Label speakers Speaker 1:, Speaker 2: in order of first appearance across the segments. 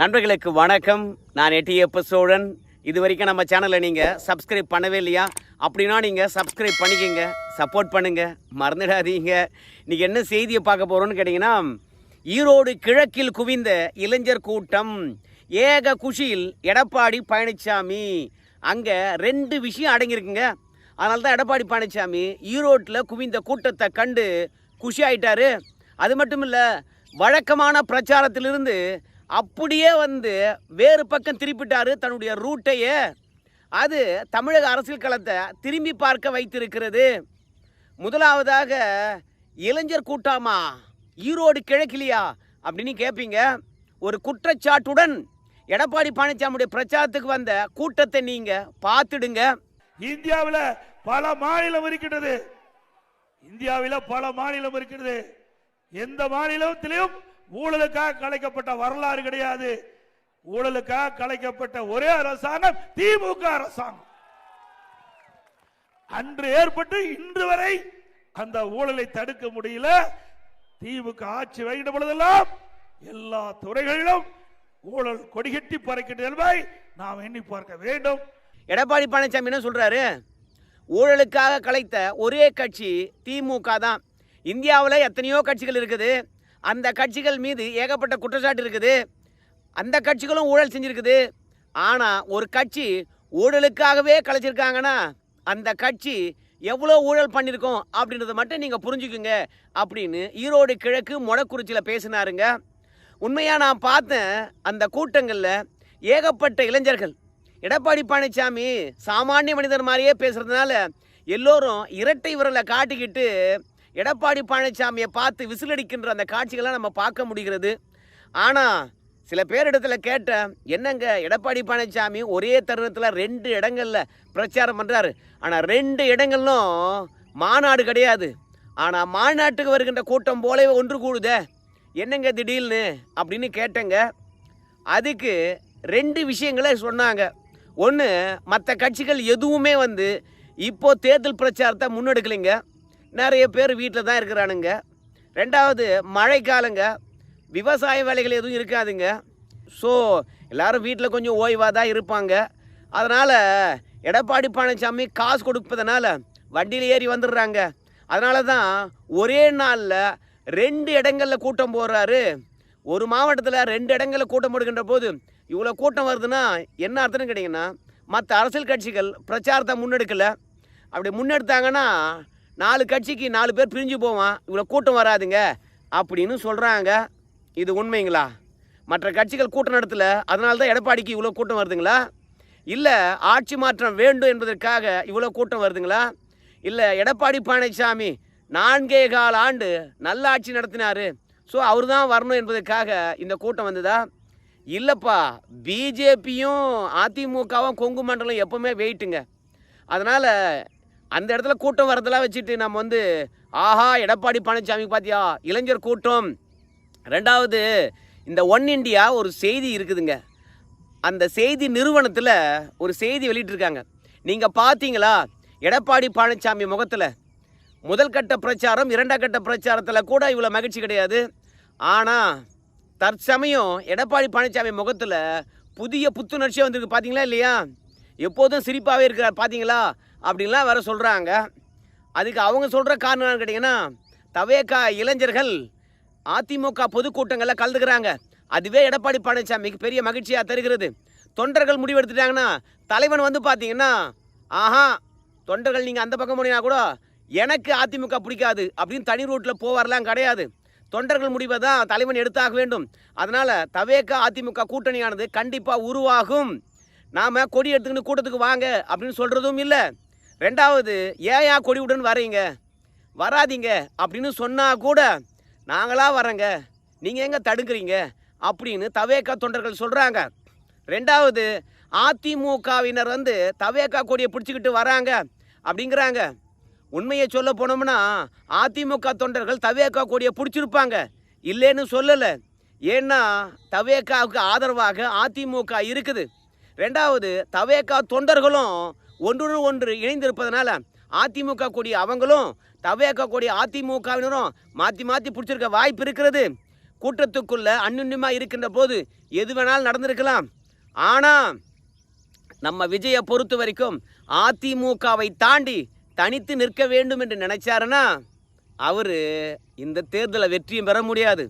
Speaker 1: நண்பர்களுக்கு வணக்கம். நான் எட்டியப்ப சோழன். இது வரைக்கும் நம்ம சேனலை நீங்கள் சப்ஸ்கிரைப் பண்ணவே இல்லையா? அப்படின்னா நீங்கள் சப்ஸ்கிரைப் பண்ணிக்கங்க. சப்போர்ட் பண்ணுங்கள் மறந்துடாதீங்க. இன்றைக்கி என்ன செய்தியை பார்க்க போகிறோன்னு கேட்டிங்கன்னா ஈரோடு கிழக்கில் குவிந்த இளைஞர் கூட்டம். ஏக குஷியில் எடப்பாடி பழனிசாமி அங்கே ரெண்டு விஷயம் அடங்கியிருக்குங்க. அதனால தான் எடப்பாடி பழனிசாமி ஈரோட்டில் குவிந்த கூட்டத்தை கண்டு குஷி ஆயிட்டாரு. அது மட்டும் இல்லை வழக்கமான பிரச்சாரத்திலிருந்து அப்படியே வந்து வேறு பக்கம் திருப்பிட்டார் தன்னுடைய ரூட்டையே. அது தமிழக அரசியல் களத்தை திரும்பி பார்க்க வைத்திருக்கிறது. முதலாவதாக இளைஞர் கூட்டாமா ஈரோடு கிழக்கிலியா அப்படின்னு கேட்பீங்க ஒரு குற்றச்சாட்டுடன் எடப்பாடி பழனிசாமியுடைய பிரச்சாரத்துக்கு வந்த கூட்டத்தை நீங்க பார்த்துடுங்க.
Speaker 2: இந்தியாவில் பல மாநிலம் இருக்கின்றது. இந்தியாவில் பல மாநிலம் இருக்கிறது எந்த மாநிலத்திலையும் ஊழலுக்காக கலைக்கப்பட்ட வரலாறு கிடையாது. ஊழலுக்காக கலைக்கப்பட்ட ஒரே அரசாங்கம் திமுக அரசாங்கம். அன்று ஏற்பட்டு இன்று வரை அந்த ஊழலை தடுக்க முடியல. திமுக ஆட்சி வைக்கின்ற பொழுதெல்லாம் எல்லா துறைகளிலும் ஊழல் கொடிகட்டி பறக்கின்ற என்பதை நாம் எண்ணி பார்க்க வேண்டும்.
Speaker 1: எடப்பாடி பழனிசாமி என்ன சொல்றாரு? ஊழலுக்காக கலைத்த ஒரே கட்சி திமுக தான். இந்தியாவில் எத்தனையோ கட்சிகள் இருக்குது. அந்த கட்சிகள் மீது ஏகப்பட்ட குற்றச்சாட்டு இருக்குது. அந்த கட்சிகளும் ஊழல் செஞ்சிருக்குது. ஆனால் ஒரு கட்சி ஊழலுக்காகவே கலைச்சிருக்காங்கன்னா அந்த கட்சி எவ்வளோ ஊழல் பண்ணியிருக்கோம் அப்படின்றத மட்டும் நீங்கள் புரிஞ்சுக்குங்க அப்படின்னு ஈரோடு கிழக்கு மொடக்குறிச்சியில் பேசினாருங்க. உண்மையாக நான் பார்த்தேன் அந்த கூட்டங்களில் ஏகப்பட்ட இளைஞர்கள். எடப்பாடி பழனிசாமி சாமானிய மனிதர் மாதிரியே பேசுகிறதுனால எல்லோரும் இரட்டை விரலை காட்டிக்கிட்டு எடப்பாடி பழனிசாமியை பார்த்து விசிலடிக்கின்ற அந்த காட்சிகளை நம்ம பார்க்க முடிகிறது. ஆனால் சில பேரிடத்தில் கேட்டேன் என்னங்க எடப்பாடி பழனிசாமி ஒரே தருணத்தில் ரெண்டு இடங்களில் பிரச்சாரம் பண்ணுறாரு ஆனால் ரெண்டு இடங்களும் மாநாடு கிடையாது. ஆனால் மாநாட்டுக்கு வருகின்ற கூட்டம் போலவே ஒன்று கூடுதே. என்னங்க திடீர்னு அப்படின்னு கேட்டேங்க. அதுக்கு ரெண்டு விஷயங்களை சொன்னாங்க. ஒன்று மற்ற கட்சிகள் எதுவுமே வந்து இப்போ தேர்தல் பிரச்சாரத்தை முன்னெடுக்கலைங்க. நிறைய பேர் வீட்டில் தான் இருக்கிறானுங்க. ரெண்டாவது மழைக்காலங்க. விவசாய வேலைகள் எதுவும் இருக்காதுங்க. ஸோ எல்லாரும் வீட்டில் கொஞ்சம் ஓய்வாக தான் இருப்பாங்க. அதனால் எடப்பாடி பழனிசாமி காசு கொடுப்பதனால வண்டியில் ஏறி வந்துடுறாங்க. அதனால தான் ஒரே நாளில் ரெண்டு இடங்களில் கூட்டம் போடுறாரு. ஒரு மாவட்டத்தில் ரெண்டு இடங்களில் கூட்டம் போடுகின்ற போது இவ்வளோ கூட்டம் வருதுன்னா என்ன அர்த்தம்னு கேட்டிங்கன்னா மற்ற அரசியல் கட்சிகள் பிரச்சாரத்தை முன்னெடுக்கலை. அப்படி முன்னெடுத்தாங்கன்னா நாலு கட்சிக்கு நாலு பேர் பிரிஞ்சு போவான். இவ்வளோ கூட்டம் வராதுங்க. அப்படின்னு சொல்கிறாங்க இது உண்மைங்களா? மற்ற கட்சிகள் கூட்டம் நடத்தல. அதனால தான் எடப்பாடிக்கு இவ்வளோ கூட்டம் வருதுங்களா? இல்லை ஆட்சி மாற்றம் வேண்டும் என்பதற்காக இவ்வளோ கூட்டம் வருதுங்களா? இல்லை எடப்பாடி பழனிசாமி நான்கே கால் ஆண்டு நல்ல ஆட்சி நடத்தினார். ஸோ அவர் தான் வரணும் என்பதற்காக இந்த கூட்டம் வந்ததா? இல்லைப்பா பிஜேபியும் அதிமுகவும் கொங்கு மண்டலம் எப்போவுமே வெயிட்டுங்க. அதனால் அந்த இடத்துல கூட்டம் வரதெல்லாம் வச்சுட்டு நம்ம வந்து ஆஹா எடப்பாடி பழனிசாமி பார்த்தியா இளைஞர் கூட்டம். ரெண்டாவது இந்த ஒன் இண்டியா ஒரு செய்தி இருக்குதுங்க. அந்த செய்தி நிறுவனத்தில் ஒரு செய்தி வெளியிட்டிருக்காங்க. நீங்கள் பார்த்தீங்களா எடப்பாடி பழனிசாமி முகத்தில். முதல் கட்ட பிரச்சாரம் இரண்டாம் கட்ட பிரச்சாரத்தில் கூட இவ்வளோ மகிழ்ச்சி கிடையாது. ஆனால் தற்சமயம் எடப்பாடி பழனிசாமி முகத்தில் புதிய புத்துணர்ச்சியாக வந்திருக்கு பார்த்தீங்களா இல்லையா? எப்போதும் சிரிப்பாகவே இருக்கிறார் பார்த்தீங்களா அப்படின்லாம் வேற சொல்கிறாங்க அதுக்கு அவங்க சொல்கிற காரணம் என்னன்னு கேட்டிங்கன்னா தவேக்கா இளைஞர்கள் அதிமுக பொதுக்கூட்டங்களில் கலந்துக்கிறாங்க. அதுவே எடப்பாடி பழனிசாமிக்கு பெரிய மகிழ்ச்சியாக தருகிறது. தொண்டர்கள் முடிவெடுத்துட்டாங்கன்னா தலைவன் வந்து பார்த்தீங்கன்னா ஆஹா தொண்டர்கள் நீங்கள் அந்த பக்கம் போனீங்கன்னா கூட எனக்கு அதிமுக பிடிக்காது அப்படின்னு தனி ரூட்டில் போவார்லாம் கிடையாது. தொண்டர்கள் முடிவை தான் தலைவன் எடுத்தாக வேண்டும். அதனால் தவேக்கா அதிமுக கூட்டணியானது கண்டிப்பாக உருவாகும். நாம் கொடி எடுத்துக்கிட்டு கூட்டத்துக்கு வாங்க அப்படின்னு சொல்கிறதும் இல்லை. ரெண்டாவது ஏயா விடுன்னு வரீங்க வராதீங்க. அப்படின்னு சொன்னால் கூட நாங்களாக வரேங்க நீங்கள் எங்கே தடுக்கிறீங்க? அப்படின்னு தவேக்கா தொண்டர்கள் சொல்கிறாங்க ரெண்டாவது அதிமுகவினர் வந்து தவேக்கா கொடியை பிடிச்சிக்கிட்டு வராங்க அப்படிங்கிறாங்க. உண்மையை சொல்ல போனோம்னா அதிமுக தொண்டர்கள் தவேக்கா கொடியை பிடிச்சிருப்பாங்க. இல்லைன்னு சொல்லலை. ஏன்னா தவேக்காவுக்கு ஆதரவாக அதிமுக இருக்குது. ரெண்டாவது தவேக்கா தொண்டர்களும் ஒன்றுடன் ஒன்று இணைந்திருப்பதனால அதிமுக கூடிய அவங்களும் தவையாக்க கூடிய அதிமுகவினரும் மாற்றி மாற்றி பிடிச்சிருக்க வாய்ப்பு இருக்கிறது. கூட்டத்துக்குள்ள அந்யுன்யமா இருக்கின்ற போது எது வேணாலும் நடந்திருக்கலாம். ஆனால் நம்ம விஜயை பொறுத்த வரைக்கும் அதிமுகவை தாண்டி தனித்து நிற்க வேண்டும் என்று நினைச்சாருன்னா அவர் இந்த தேர்தலை வெற்றியும் பெற முடியாது.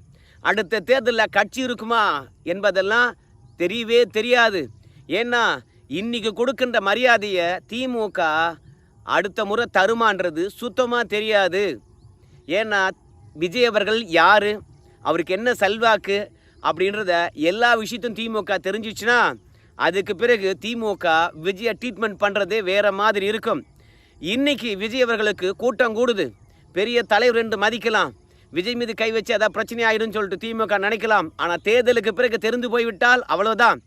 Speaker 1: அடுத்த தேர்தலில் கட்சி இருக்குமா என்பதெல்லாம் தெரியவே தெரியாது. ஏன்னா இன்னைக்கு கொடுக்கின்ற மரியாதையை திமுக அடுத்த முறை தருமான்றது சுத்தமாக தெரியாது. ஏன்னா விஜய் அவர்கள் யார்? அவருக்கு என்ன செல்வாக்கு? அப்படின்றத எல்லா விஷயத்தையும் திமுக தெரிஞ்சிச்சுன்னா அதுக்கு பிறகு திமுக விஜயை ட்ரீட்மெண்ட் பண்ணுறதே வேறு மாதிரி இருக்கும். இன்னைக்கு விஜய் அவர்களுக்கு கூட்டம் கூடுது. பெரிய தலைவர் என்று மதிக்கலாம். விஜய் மீது கை வச்சு அதான் பிரச்சனை ஆயிடும்னு சொல்லிட்டு திமுக நினைக்கலாம். ஆனால் தேர்தலுக்கு பிறகு தெரிந்து போய்விட்டால் அவ்வளோதான்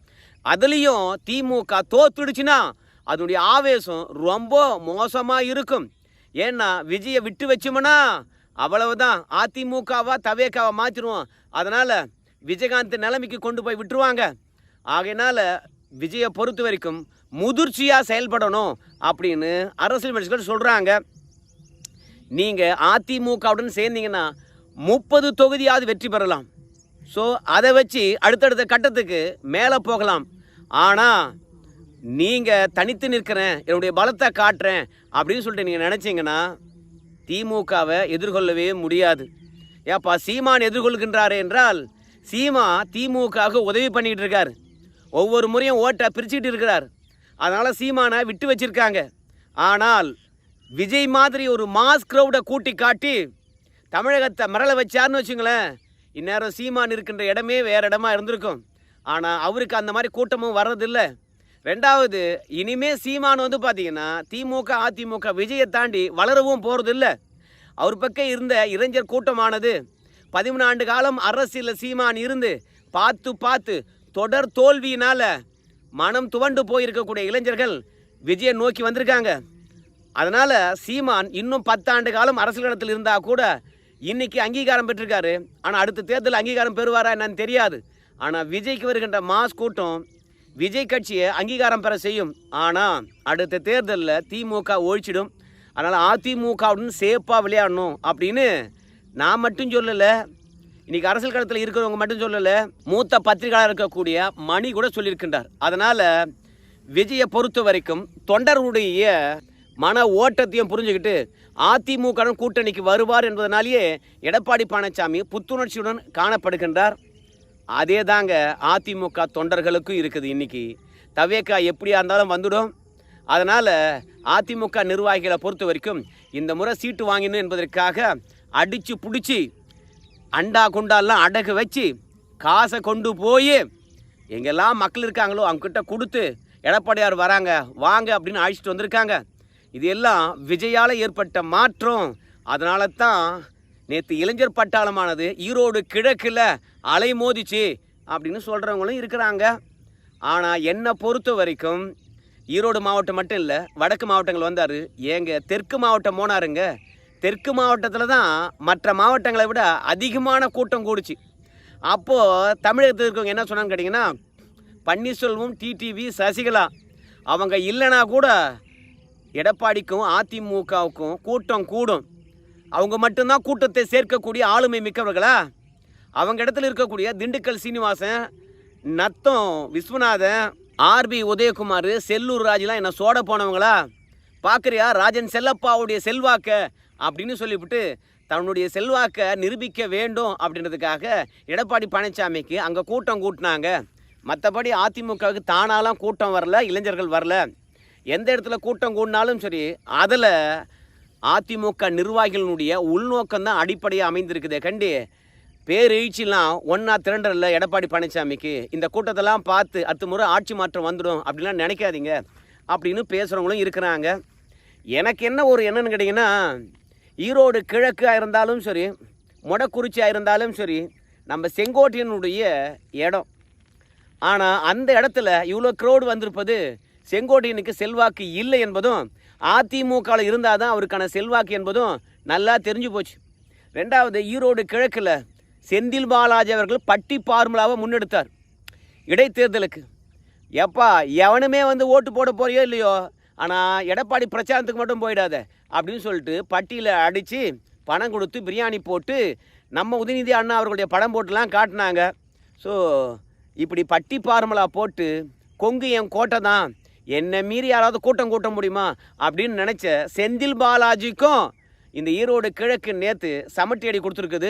Speaker 1: அதுலேயும் திமுக தோத்துடுச்சுன்னா அதனுடைய ஆவேசம் ரொம்ப மோசமாக இருக்கும். ஏன்னா விஜயை விட்டு வச்சோம்னா அவ்வளவுதான். அதிமுகவா தவேக்காவை மாற்றிடுவோம் அதனால் விஜயகாந்த் நிலைமைக்கு கொண்டு போய் விட்டுருவாங்க. ஆகையினால விஜயை பொறுத்த வரைக்கும் முதிர்ச்சியாக செயல்படணும் அப்படின்னு அரசியல் விமர்சகர்கள் சொல்கிறாங்க நீங்கள் அதிமுகவுடன் சேர்ந்தீங்கன்னா முப்பது தொகுதியாவது வெற்றி பெறலாம். ஸோ அதை வச்சு அடுத்தடுத்த கட்டத்துக்கு மேலே போகலாம். ஆனால் நீங்கள் தனித்து நிற்கிறேன் என்னுடைய பலத்தை காட்டுறேன் அப்படின்னு சொல்லிட்டு நீங்கள் நினச்சிங்கன்னா திமுகவை எதிர்கொள்ளவே முடியாது. ஏப்பா சீமான் எதிர்கொள்கின்றார் என்றால் சீமா திமுகவுக்கு உதவி பண்ணிக்கிட்டு இருக்கார். ஒவ்வொரு முறையும் ஓட்டை பிரிச்சுக்கிட்டு இருக்கிறார். அதனால் சீமானை விட்டு வச்சுருக்காங்க. ஆனால் விஜய் மாதிரி ஒரு மாஸ் க்ரௌடை கூட்டி காட்டி தமிழகத்தை மரளை வச்சார்னு வச்சுங்களேன் இந்நேரம் சீமான் இருக்கின்ற இடமே வேறு இடமா இருந்திருக்கும். ஆனால் அவருக்கு அந்த மாதிரி கூட்டமும் வர்றதில்லை. ரெண்டாவது இனிமே சீமான் வந்து பார்த்தீங்கன்னா திமுக அதிமுக விஜயை தாண்டி வளரவும் போகிறதில்ல அவர் பக்கம் இருந்த இளைஞர் கூட்டமானது. பதிமூணு ஆண்டு காலம் அரசியலில் சீமான் இருந்து பார்த்து பார்த்து தொடர் தோல்வியினால் மனம் துவண்டு போயிருக்கக்கூடிய இளைஞர்கள் விஜயை நோக்கி வந்திருக்காங்க. அதனால் சீமான் இன்னும் பத்தாண்டு காலம் அரசியல் இடத்தில் இருந்தால் கூட இன்றைக்கி அங்கீகாரம் பெற்றிருக்காரு. ஆனால் அடுத்த தேர்தல் அங்கீகாரம் பெறுவாரா என்னன்னு தெரியாது. ஆனால் விஜய்க்கு வருகின்ற மாஸ் கூட்டம் விஜய் கட்சியை அங்கீகாரம் பெற செய்யும். ஆனால் அடுத்த தேர்தலில் திமுக ஒழிச்சிடும். அதனால் அதிமுகவுடன் சேஃபாக விளையாடணும் அப்படின்னு நான் மட்டும் சொல்லலை. இன்றைக்கி அரசியல் களத்தில் இருக்கிறவங்க மட்டும் சொல்லலை. மூத்த பத்திரிகையாளர் இருக்கக்கூடிய மணி கூட சொல்லியிருக்கின்றார். அதனால் விஜயை பொறுத்த வரைக்கும் தொண்டர்களுடைய மன ஓட்டத்தையும் புரிஞ்சுக்கிட்டு அதிமுகவுடன் கூட்டணிக்கு வருவார் என்பதனாலேயே எடப்பாடி பழனிசாமி புத்துணர்ச்சியுடன் காணப்படுகின்றார். அதே தாங்க அதிமுக தொண்டர்களுக்கும் இருக்குது இன்னைக்கு. தவேக்கா எப்படியா இருந்தாலும் வந்துடும். அதனால் அதிமுக நிர்வாகிகளை பொறுத்த வரைக்கும் இந்த முறை சீட்டு வாங்கினு என்பதற்காக அடித்து பிடிச்சி அண்டா குண்டாலாம் அடகு வச்சு காசை கொண்டு போய் எங்கெல்லாம் மக்கள் இருக்காங்களோ அவங்கக்கிட்ட கொடுத்து எடப்பாடியார் வராங்க வாங்க அப்படின்னு அழைச்சிட்டு வந்திருக்காங்க. இது எல்லாம் விஜயால் ஏற்பட்ட மாற்றம். அதனால தான் நேற்று இளைஞர் பட்டாளமானது ஈரோடு கிழக்கில் அலை மோதிச்சு அப்படின்னு சொல்கிறவங்களும் இருக்கிறாங்க. ஆனால் என்னை பொறுத்த வரைக்கும் ஈரோடு மாவட்டம் மட்டும் இல்லை வடக்கு மாவட்டங்கள் வந்தார். ஏங்க தெற்கு மாவட்டம் போனாருங்க. தெற்கு மாவட்டத்தில் தான் மற்ற மாவட்டங்களை விட அதிகமான கூட்டம் கூடுச்சு. அப்போது தமிழகத்தில் இருக்கவங்க என்ன சொன்னான்னு கேட்டிங்கன்னா பன்னீர்செல்வம் டிடிவி சசிகலா அவங்க இல்லைனா கூட எடப்பாடிக்கும் அதிமுகவுக்கும் கூட்டம் கூடும். அவங்க மட்டும்தான் கூட்டத்தை சேர்க்கக்கூடிய ஆளுமை மிக்கவர்களா? அவங்க இடத்துல இருக்கக்கூடிய திண்டுக்கல் சீனிவாசன் நத்தம் விஸ்வநாதன் ஆர்பி உதயகுமார் செல்லூர் ராஜெலாம் என்ன சோட போனவங்களா? பார்க்குறியா ராஜன் செல்லப்பாவுடைய செல்வாக்க அப்படின்னு சொல்லிவிட்டு தன்னுடைய செல்வாக்கை நிரூபிக்க வேண்டும் அப்படின்றதுக்காக எடப்பாடி பழனிசாமிக்கு அங்கே கூட்டம் கூட்டினாங்க. மற்றபடி அதிமுகவுக்கு தானாலாம் கூட்டம் வரல இளைஞர்கள் வரல. எந்த இடத்துல கூட்டம் கூடினாலும் சரி அதில் அதிமுக நிர்வாகிகளினுடைய உள்நோக்கம் தான் அடிப்படையாக அமைந்திருக்குதே கண்டி. பேரெழுச்சிலாம் ஒன்றா திரண்டரில் எடப்பாடி பழனிசாமிக்கு. இந்த கூட்டத்தெல்லாம் பார்த்து அடுத்த முறை ஆட்சி மாற்றம் வந்துடும் அப்படிலாம் நினைக்காதீங்க. அப்படின்னு பேசுகிறவங்களும் இருக்கிறாங்க. எனக்கு என்ன ஒரு என்னன்னு கேட்டிங்கன்னா ஈரோடு கிழக்காக இருந்தாலும் சரி மொடக்குறிச்சியாக இருந்தாலும் சரி நம்ம செங்கோட்டையனுடைய இடம். ஆனால் அந்த இடத்துல இவ்வளோ க்ரௌடு வந்திருப்பது செங்கோட்டையனுக்கு செல்வாக்கு இல்லை என்பதும் அதிமுகவில் இருந்தால் தான் அவருக்கான செல்வாக்கு என்பதும் நல்லா தெரிஞ்சு போச்சு. ரெண்டாவது ஈரோடு கிழக்கில் செந்தில் பாலாஜி அவர்கள் பட்டி பார்முலாவை முன்னெடுத்தார். இடைத்தேர்தலுக்கு. எப்பா எவனுமே வந்து ஓட்டு போட போறியோ இல்லையோ? ஆனால் எடப்பாடி பிரச்சாரத்துக்கு மட்டும் போயிடாத அப்படின்னு சொல்லிட்டு பட்டியில் அடித்து பணம் கொடுத்து பிரியாணி போட்டு நம்ம உதயநிதி அண்ணா அவர்களுடைய படம் போட்டுலாம் காட்டினாங்க. ஸோ இப்படி பட்டி ஃபார்முலா போட்டு கொங்கு என் கோட்டை தான் என்னை மீறி யாராவது கூட்டம் கூட்ட முடியுமா அப்படின்னு நினச்ச செந்தில் பாலாஜிக்கும் இந்த ஈரோடு கிழக்கு நேற்று சமட்டி அடி கொடுத்துருக்குது.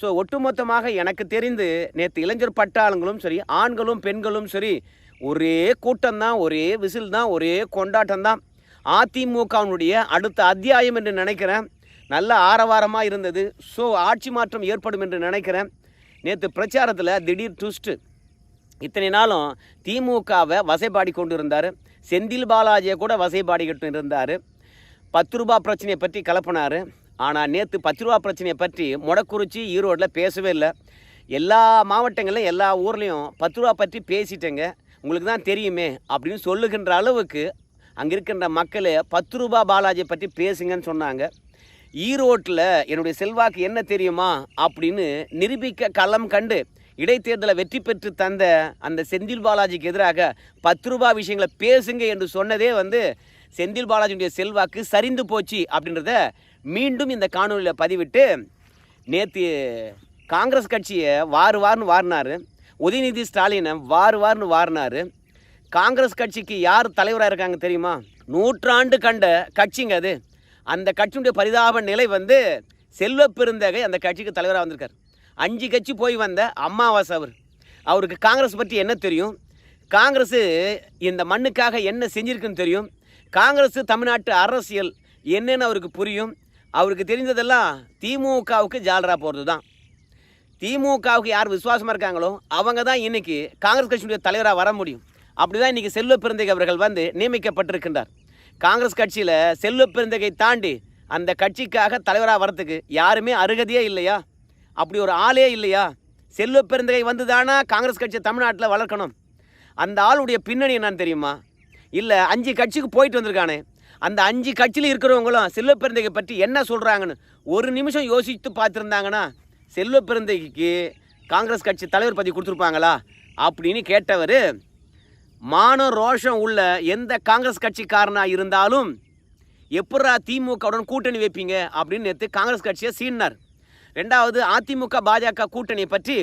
Speaker 1: ஸோ ஒட்டுமொத்தமாக எனக்கு தெரிந்து நேற்று இளைஞர் பட்டாளங்களும் சரி ஆண்களும் பெண்களும் சரி ஒரே கூட்டம் தான் ஒரே விசில் தான் ஒரே கொண்டாட்டம் தான் அதிமுகவினுடைய அடுத்த அத்தியாயம் என்று நினைக்கிறேன். நல்ல ஆரவாரமாக இருந்தது. ஸோ ஆட்சி மாற்றம் ஏற்படும் என்று நினைக்கிறேன். நேற்று பிரச்சாரத்தில் திடீர் ட்விஸ்ட்டு இத்தனை நாளும் திமுகவை வசைபாடி கொண்டு இருந்தார் செந்தில் பாலாஜியை கூட வசைபாடிக்கிட்டு இருந்தார். பத்து ரூபா பிரச்சனையை பற்றி கலப்பினார். ஆனால் நேற்று பத்து ரூபா பிரச்சனையை பற்றி மொடக்குறிச்சி ஈரோட்டில் பேசவே இல்லை. எல்லா மாவட்டங்களிலும் எல்லா ஊர்லேயும் பத்து ரூபா பற்றி பேசிட்டேங்க. உங்களுக்கு தான் தெரியுமே அப்படின்னு சொல்லுகின்ற அளவுக்கு அங்கே இருக்கின்ற மக்கள் பத்து ரூபா பாலாஜியை பற்றி பேசுங்கன்னு சொன்னாங்க. ஈரோட்டில் என்னுடைய செல்வாக்கு என்ன தெரியுமா அப்படின்னு நிரூபிக்க களம் கண்டு இடைத்தேர்தலை வெற்றி பெற்று தந்த அந்த செந்தில் பாலாஜிக்கு எதிராக பத்து ரூபா விஷயங்களை பேசுங்க என்று சொன்னதே வந்து செந்தில் பாலாஜியுடைய செல்வாக்கு சரிந்து போச்சு அப்படின்றத மீண்டும் இந்த காணொலியில் பதிவிட்டு நேற்று காங்கிரஸ் கட்சியை வாரு வார்னு வாரினார். உதயநிதி ஸ்டாலினை வாரு வார்னு வாரினார். காங்கிரஸ் கட்சிக்கு யார் தலைவராக இருக்காங்க தெரியுமா? நூற்றாண்டு கண்ட கட்சிங்க அது. அந்த கட்சியுடைய பரிதாப நிலை வந்து செல்வ பெருந்தகை அந்த கட்சிக்கு தலைவராக வந்திருக்கார். அஞ்சு கட்சி போய் வந்த அம்மாவாசை அவர். அவருக்கு காங்கிரஸ் பற்றி என்ன தெரியும்? காங்கிரஸ் இந்த மண்ணுக்காக என்ன செஞ்சிருக்குன்னு தெரியும்? காங்கிரஸ் தமிழ்நாட்டு அரசியல் என்னன்னு அவருக்கு புரியும். அவருக்கு தெரிஞ்சதெல்லாம் திமுகவுக்கு ஜாலரா போகிறது தான் திமுகவுக்கு யார் விசுவாசமாக இருக்காங்களோ அவங்க தான் இன்றைக்கி காங்கிரஸ் கட்சியுடைய தலைவராக வர முடியும். அப்படி தான் இன்றைக்கி செல்வ பிறந்தகை அவர்கள் வந்து நியமிக்கப்பட்டிருக்கின்றார். காங்கிரஸ் கட்சியில் செல்வ பிறந்தகை தாண்டி அந்த கட்சிக்காக தலைவராக வரத்துக்கு யாருமே அருகதையே இல்லையா? அப்படி ஒரு ஆளே இல்லையா? செல்வ பெருந்தகை வந்து தானா காங்கிரஸ் கட்சியை தமிழ்நாட்டில் வளர்க்கணும். அந்த ஆளுடைய பின்னணி என்னன்னு தெரியுமா? இல்லை அஞ்சு கட்சிக்கு போயிட்டு வந்திருக்கானே. அந்த அஞ்சு கட்சியில் இருக்கிறவங்களும் செல்வ பெருந்தகை பற்றி என்ன சொல்கிறாங்கன்னு ஒரு நிமிஷம் யோசித்து பார்த்துருந்தாங்கன்னா செல்வ பெருந்தகைக்கு காங்கிரஸ் கட்சி தலைவர் பதவி கொடுத்துருப்பாங்களா? அப்படின்னு கேட்டவர் மான ரோஷம் உள்ள எந்த காங்கிரஸ் கட்சிக்காரனாக இருந்தாலும் எப்படா திமுகவுடன் கூட்டணி வைப்பீங்க? அப்படின்னு நேற்று காங்கிரஸ் கட்சியை சீனார் ரெண்டாவது அதிமுக பாஜக கூட்டணியை பற்றி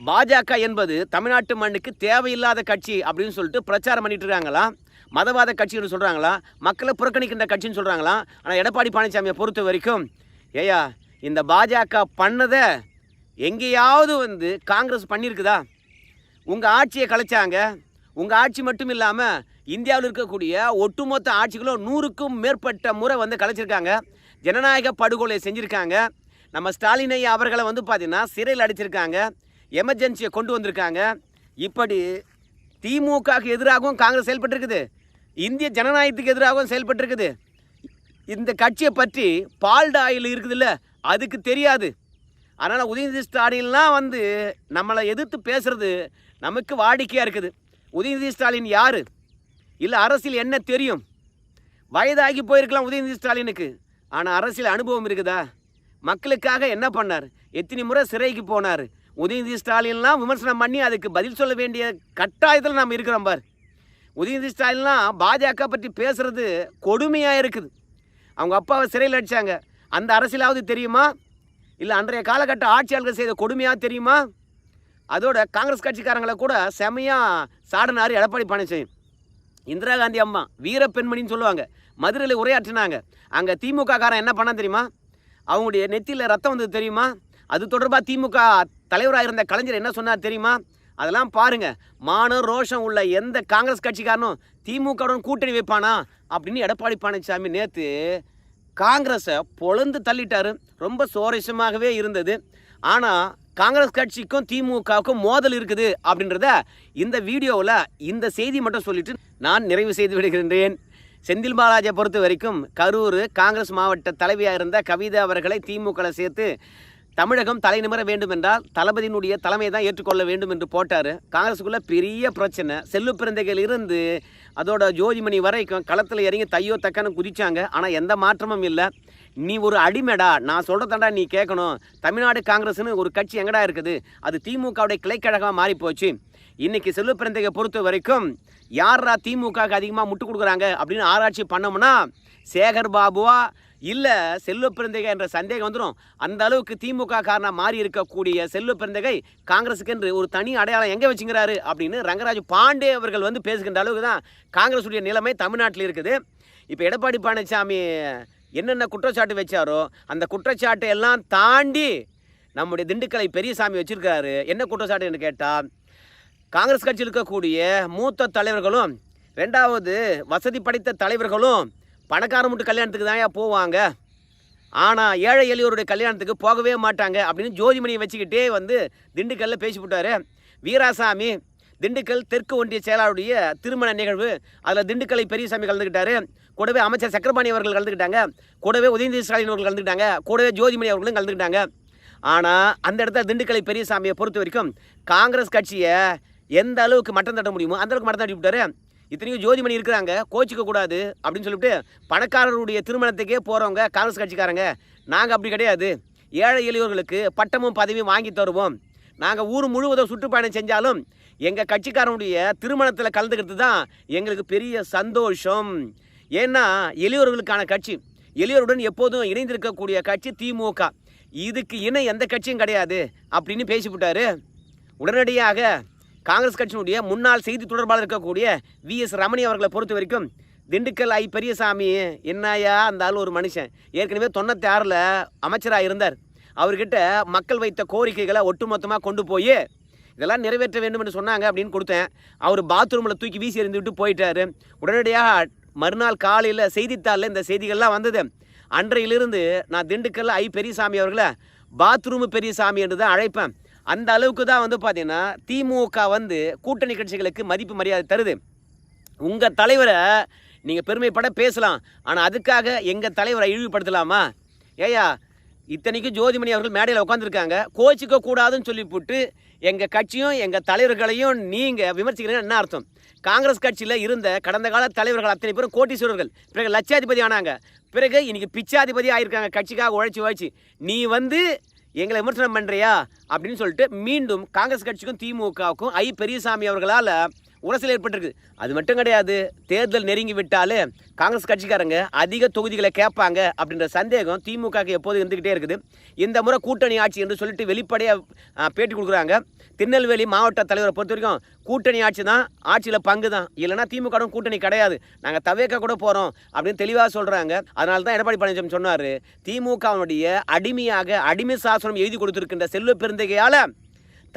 Speaker 1: பாஜக என்பது தமிழ்நாட்டு மண்ணுக்கு தேவையில்லாத கட்சி அப்படின்னு சொல்லிட்டு பிரச்சாரம் பண்ணிட்டு இருக்காங்களா? மதவாத கட்சின்னு சொல்கிறாங்களா மக்களை புறக்கணிக்கின்ற கட்சின்னு சொல்கிறாங்களா ஆனால் எடப்பாடி பழனிசாமியை பொறுத்த வரைக்கும் ஏயா இந்த பாஜக பண்ணதை எங்கேயாவது வந்து காங்கிரஸ் பண்ணியிருக்குதா? உங்கள் ஆட்சியை கலைச்சாங்க. உங்கள் ஆட்சி மட்டும் இல்லாமல் இந்தியாவில் இருக்கக்கூடிய ஒட்டுமொத்த ஆட்சிகளும் நூறுக்கும் மேற்பட்ட முறை வந்து கலைச்சிருக்காங்க. ஜனநாயக படுகொலை செஞ்சுருக்காங்க. நம்ம ஸ்டாலினை அவர்களை வந்து பார்த்தீங்கன்னா சிறையில் அடிச்சிருக்காங்க. எமர்ஜென்சியை கொண்டு வந்திருக்காங்க. இப்படி திமுகவுக்கு எதிராகவும் காங்கிரஸ் செயல்பட்டுருக்குது. இந்திய ஜனநாயகத்துக்கு எதிராகவும் செயல்பட்டுருக்குது. இந்த கட்சியை பற்றி பால்ட் ஆயில் இருக்குதுல்ல அதுக்கு தெரியாது. அதனால் உதயநிதி ஸ்டாலின்லாம் வந்து நம்மளை எதிர்த்து பேசுகிறது நமக்கு வாடிக்கையாக இருக்குது. உதயநிதி ஸ்டாலின் யார்? இல்லை அரசியல் என்ன தெரியும்? வயதாகி போயிருக்கலாம் உதயநிதி ஸ்டாலினுக்கு. ஆனால் அரசியல் அனுபவம் இருக்குதா? மக்களுக்காக என்ன பண்ணார்? எத்தனை முறை சிறைக்கு போனார்? உதயநிதி ஸ்டாலின்லாம் விமர்சனம் பண்ணி அதுக்கு பதில் சொல்ல வேண்டிய கட்டாயத்தில் நாம் இருக்கிறோம் பார். உதயநிதி ஸ்டாலின்லாம் பாஜக பற்றி பேசுகிறது கொடுமையாக இருக்குது. அவங்க அப்பாவை சிறையில் அடித்தாங்க அந்த அரசியலாவது தெரியுமா? இல்லை அன்றைய காலகட்ட ஆட்சியாளர்கள் செய்த கொடுமையாக தெரியுமா? அதோட காங்கிரஸ் கட்சிக்காரங்களை கூட செமையாக சாடினார் எடப்பாடி பழனிசாமி. இந்திரா காந்தி அம்மா வீர பெண்மணின்னு சொல்லுவாங்க. மதுரையில் உரையாற்றினாங்க. அங்கே திமுக காரன் என்ன பண்ண தெரியுமா? அவங்களுடைய நெத்தியில் ரத்தம் வந்தது தெரியுமா? அது தொடர்பாக திமுக தலைவராக இருந்த கலைஞர் என்ன சொன்னார் தெரியுமா? அதெல்லாம் பாருங்க. மானம் ரோஷம் உள்ள எந்த காங்கிரஸ் கட்சிக்காரனும் திமுகவுடன் கூட்டணி வைப்பானா? அப்படின்னு எடப்பாடி பழனிசாமி நேற்று காங்கிரஸை பொழந்து தள்ளிட்டாரு. ரொம்ப சுவாரஸ்யமாகவே இருந்தது. ஆனால் காங்கிரஸ் கட்சிக்கும் திமுகவுக்கும் மோதல் இருக்குது அப்படின்றத இந்த வீடியோவில் இந்த செய்தி மட்டும் சொல்லிட்டு நான் நிறைவு செய்து விடுகின்றேன். செந்தில் பாலாஜியை பொறுத்த வரைக்கும் கரூர் காங்கிரஸ் மாவட்ட தலைவியாக இருந்த கவிதா அவர்களை திமுகவில் சேர்த்து தமிழகம் தலைநிமிர வேண்டும் என்றால் தளபதியினுடைய தலைமையை தான் ஏற்றுக்கொள்ள வேண்டும் என்று போட்டார். காங்கிரஸுக்குள்ளே பெரிய பிரச்சனை. செல்லு பிறந்தைகள் இருந்து அதோட ஜோதிமணி வரைக்கும் களத்தில் இறங்கி தையோ தக்கன்னு குதித்தாங்க ஆனால் எந்த மாற்றமும் இல்லை. நீ ஒரு அடிமைடா நான் சொல்கிறதாண்டா நீ கேட்கணும் தமிழ்நாடு காங்கிரஸ்னு ஒரு கட்சி எங்கடா இருக்குது? அது திமுகவுடைய கிளைக்கழகமாக மாறி போச்சு இன்னைக்கு செல்வ பிறந்தையை பொறுத்த வரைக்கும் யாரா திமுகவுக்கு அதிகமாக முட்டு கொடுக்குறாங்க அப்படின்னு ஆராய்ச்சி பண்ணோம்னா சேகர் பாபுவா இல்லை செல்வ பிறந்தகை என்ற சந்தேகம் வந்துடும் அந்த அளவுக்கு திமுக காரணம் மாறி இருக்கக்கூடிய செல்வ பிறந்தகை காங்கிரஸுக்கு என்று ஒரு தனி அடையாளம் எங்கே வச்சுங்கிறாரு அப்படின்னு ரங்கராஜ் பாண்டே அவர்கள் வந்து பேசுகின்ற அளவுக்கு தான் காங்கிரஸுடைய நிலைமை தமிழ்நாட்டில் இருக்குது. இப்போ எடப்பாடி பழனிசாமி என்னென்ன குற்றச்சாட்டு வச்சாரோ அந்த குற்றச்சாட்டை எல்லாம் தாண்டி நம்முடைய திண்டுக்கலை பெரியசாமி வச்சுருக்காரு. என்ன குற்றச்சாட்டுன்னு கேட்டால் காங்கிரஸ் கட்சியில் இருக்கக்கூடிய மூத்த தலைவர்களும் ரெண்டாவது வசதி படைத்த தலைவர்களும் பணக்காரன் மட்டும் கல்யாணத்துக்கு தான் போவாங்க. ஆனால் ஏழை எளியோருடைய கல்யாணத்துக்கு போகவே மாட்டாங்க அப்படின்னு ஜோதிமணியை வச்சுக்கிட்டே வந்து திண்டுக்கல்லில் பேசிவிட்டார் வீராசாமி திண்டுக்கல் தெற்கு ஒன்றிய செயலாளருடைய திருமண நிகழ்வு அதில் திண்டுக்கலை பெரியசாமி கலந்துக்கிட்டாரு. கூடவே அமைச்சர் சக்கரபாணி அவர்கள் கலந்துக்கிட்டாங்க. கூடவே உதயநிதி ஸ்டாலின் அவர்கள் கலந்துக்கிட்டாங்க. கூடவே ஜோதிமணி அவர்களும் கலந்துக்கிட்டாங்க. ஆனால் அந்த இடத்துல திண்டுக்கலை பெரியசாமியை பொறுத்த வரைக்கும் காங்கிரஸ் கட்சியை எந்த அளவுக்கு மட்டம் தட்ட முடியுமோ அந்த அளவுக்கு மட்டம் தட்டி விட்டாரு. இத்தனையும் ஜோதிமணி இருக்கிறாங்க. கோச்சிக்க கூடாது அப்படின்னு சொல்லிட்டு பணக்காரருடைய திருமணத்துக்கே போகிறவங்க காங்கிரஸ் கட்சிக்காரங்க. நாங்கள் அப்படி கிடையாது. ஏழை எளியோர்களுக்கு பட்டமும் பதவியும் வாங்கி தருவோம். நாங்கள் ஊர் முழுவதும் சுற்றுப்பயணம் செஞ்சாலும் எங்கள் கட்சிக்காரனுடைய திருமணத்தில் கலந்துக்கிறது தான் எங்களுக்கு பெரிய சந்தோஷம். ஏன்னா எளியோர்களுக்கான கட்சி. எளியோருடன் எப்போதும் இணைந்திருக்கக்கூடிய கட்சி திமுக இதுக்கு இணை எந்த கட்சியும் கிடையாது அப்படின்னு பேசிவிட்டாரு. உடனடியாக காங்கிரஸ் கட்சியினுடைய முன்னாள் செய்தி தொடர்பாளர் இருக்கக்கூடிய வி எஸ் ரமணி அவர்களை பொறுத்த வரைக்கும் திண்டுக்கல் ஐ பெரியசாமி என்னையா அந்த ஆள் ஒரு மனுஷன். ஏற்கனவே தொண்ணூற்றி ஆறில் அமைச்சராக இருந்தார். அவர்கிட்ட மக்கள் வைத்த கோரிக்கைகளை ஒட்டுமொத்தமாக கொண்டு போய் இதெல்லாம் நிறைவேற்ற வேண்டும் என்று சொன்னாங்க அப்படின்னு கொடுத்தேன். அவர் பாத்ரூமில் தூக்கி வீசி எறிந்துவிட்டு போயிட்டார் போயிட்டாரு. உடனடியாக மறுநாள் காலையில் செய்தித்தாளில் இந்த செய்திகள்லாம் வந்தது. அன்றையிலிருந்து நான் திண்டுக்கல்ல ஐ பெரியசாமி அவர்களை பாத்ரூம் பெரியசாமி என்று தான் அழைப்பேன். அந்த அளவுக்கு தான் வந்து பார்த்தீங்கன்னா திமுக வந்து கூட்டணி கட்சிகளுக்கு மதிப்பு மரியாதை தருது. உங்கள் தலைவரை நீங்கள் பெருமைப்பட பேசலாம். ஆனால் அதுக்காக எங்கள் தலைவரை இழிவுபடுத்தலாமா? ஏயா இத்தனைக்கும் ஜோதிமணி அவர்கள் மேடையில் உட்காந்துருக்காங்க கோச்சிக்க கூடாதுன்னு சொல்லிவிட்டு எங்கள் கட்சியும் எங்கள் தலைவர்களையும் நீங்கள் விமர்சிக்கிறீங்கன்னு என்ன அர்த்தம்? காங்கிரஸ் கட்சியில் இருந்த கடந்த கால தலைவர்கள் அத்தனை பேரும் கோட்டீஸ்வரர்கள். பிறகு லட்சாதிபதி ஆனாங்க. பிறகு இன்னைக்கு பிச்சாதிபதி ஆயிருக்காங்க கட்சிக்காக உழைச்சி உழைச்சி. நீ வந்து எங்களை விமர்சனம் பண்ணுறியா அப்படின்னு சொல்லிட்டு மீண்டும் காங்கிரஸ் கட்சிக்கும் திமுகவுக்கும் ஐ பெரியசாமி அவர்களால் உரசல் ஏற்பட்டிருக்கு. அது மட்டும் கிடையாது தேர்தல் நெருங்கி விட்டாலே காங்கிரஸ் கட்சிக்காரங்க அதிக தொகுதிகளை கேட்பாங்க அப்படின்ற சந்தேகம் திமுகக்கு எப்போதும் இருந்துக்கிட்டே இருக்குது. இந்த முறை கூட்டணி ஆட்சி என்று சொல்லிட்டு வெளிப்படையாக பேட்டி கொடுக்குறாங்க. திருநெல்வேலி மாவட்ட தலைவரை பொறுத்த வரைக்கும் கூட்டணி ஆட்சி தான் ஆட்சியில் பங்கு தான். இல்லைனா திமுகவும் கூட்டணி கிடையாது. நாங்கள் தவேக்க கூட போகிறோம் அப்படின்னு தெளிவாக சொல்கிறாங்க அதனால தான் எடப்பாடி பழனிசாமி சொன்னார் திமுகவுடைய அடிமையாக அடிமை சாசனம் எழுதி கொடுத்துருக்கின்ற செல்வ பெருந்தகையால்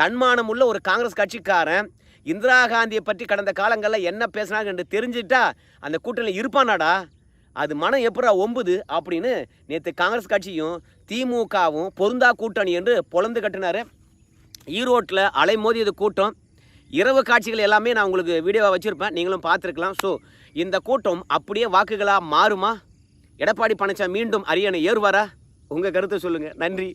Speaker 1: தன்மானம் உள்ள ஒரு காங்கிரஸ் கட்சிக்காரன் இந்திரா காந்தியை பற்றி கடந்த காலங்களில் என்ன பேசினாங்க என்று தெரிஞ்சுட்டா அந்த கூட்டணியில் இருப்பானாடா? அது மனம் எப்படா ஒம்புது அப்படின்னு நேற்று காங்கிரஸ் கட்சியும் திமுகவும் பொருந்தா கூட்டணி என்று பொழந்து கட்டினார். ஈரோட்டில் அலைமோதியது கூட்டம். இரவு காட்சிகள் எல்லாமே நான் உங்களுக்கு வீடியோவாக வச்சுருப்பேன். நீங்களும் பார்த்துருக்கலாம். ஸோ இந்த கூட்டம் அப்படியே வாக்குகளாக மாறுமா? எடப்பாடி பழனிசாமி மீண்டும் அரியணை ஏறுவாரா? உங்கள் கருத்தை சொல்லுங்கள் நன்றி.